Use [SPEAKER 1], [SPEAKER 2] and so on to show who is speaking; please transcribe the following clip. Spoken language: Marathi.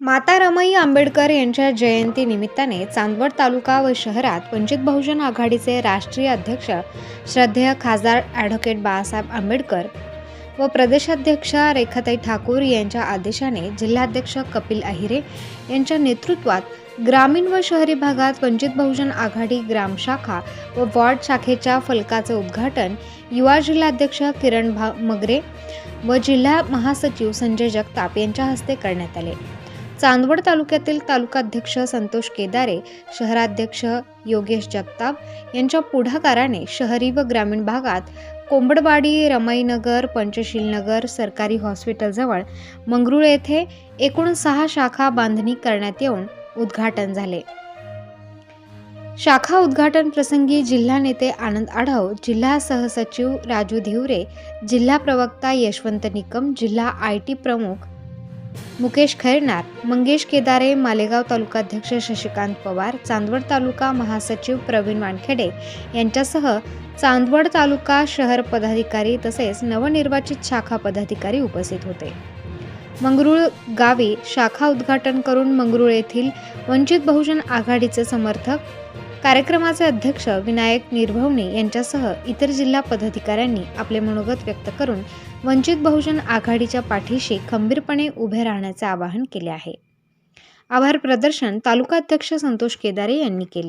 [SPEAKER 1] माता रमाई आंबेडकर यांच्या जयंती निमित्ताने चांदवड तालुका व शहरात वंचित बहुजन आघाडीचे राष्ट्रीय अध्यक्ष श्रद्धेय खासदार ॲडव्होकेट बाळासाहेब आंबेडकर व प्रदेशाध्यक्ष रेखाताई ठाकूर यांच्या आदेशाने जिल्हाध्यक्ष कपिल अहिरे यांच्या नेतृत्वात ग्रामीण व शहरी भागात वंचित बहुजन आघाडी ग्राम शाखा व वॉर्ड शाखेच्या फलकाचे उद्घाटन युवा जिल्हाध्यक्ष किरण भा मगरे व जिल्हा महासचिव संजय जगताप यांच्या हस्ते करण्यात आले. चांदवड तालुक्यातील तालुकाध्यक्ष संतोष केदारे शहराध्यक्ष योगेश जगताप यांच्या पुढाकाराने शहरी व ग्रामीण भागात कोंबडवाडी रमाईनगर पंचशीलनगर सरकारी हॉस्पिटलजवळ मंगरुळ येथे एकूण सहा शाखा बांधणी करण्यात येऊन उद्घाटन झाले. शाखा उद्घाटन प्रसंगी जिल्हा नेते आनंद आढाव जिल्हा सहसचिव राजू धिवरे जिल्हा प्रवक्ता यशवंत निकम जिल्हा आय टी प्रमुख मुकेश खैरनार मंगेश केदारे मालेगाव तालुकाध्यक्ष शशिकांत पवार चांदवड तालुका महासचिव प्रवीण वानखेडे यांच्यासह चांदवड तालुका शहर पदाधिकारी तसेच नवनिर्वाचित शाखा पदाधिकारी उपस्थित होते. मंगरुळ गावी शाखा उद्घाटन करून मंगरुळ येथील वंचित बहुजन आघाडीचे समर्थक कार्यक्रमाचे अध्यक्ष विनायक निर्भवणे यांच्यासह इतर जिल्हा पदाधिकाऱ्यांनी आपले मनोगत व्यक्त करून वंचित बहुजन आघाडीच्या पाठीशी खंबीरपणे उभे राहण्याचे आवाहन केले आहे. आभार प्रदर्शन तालुका अध्यक्ष संतोष केदारे यांनी केले.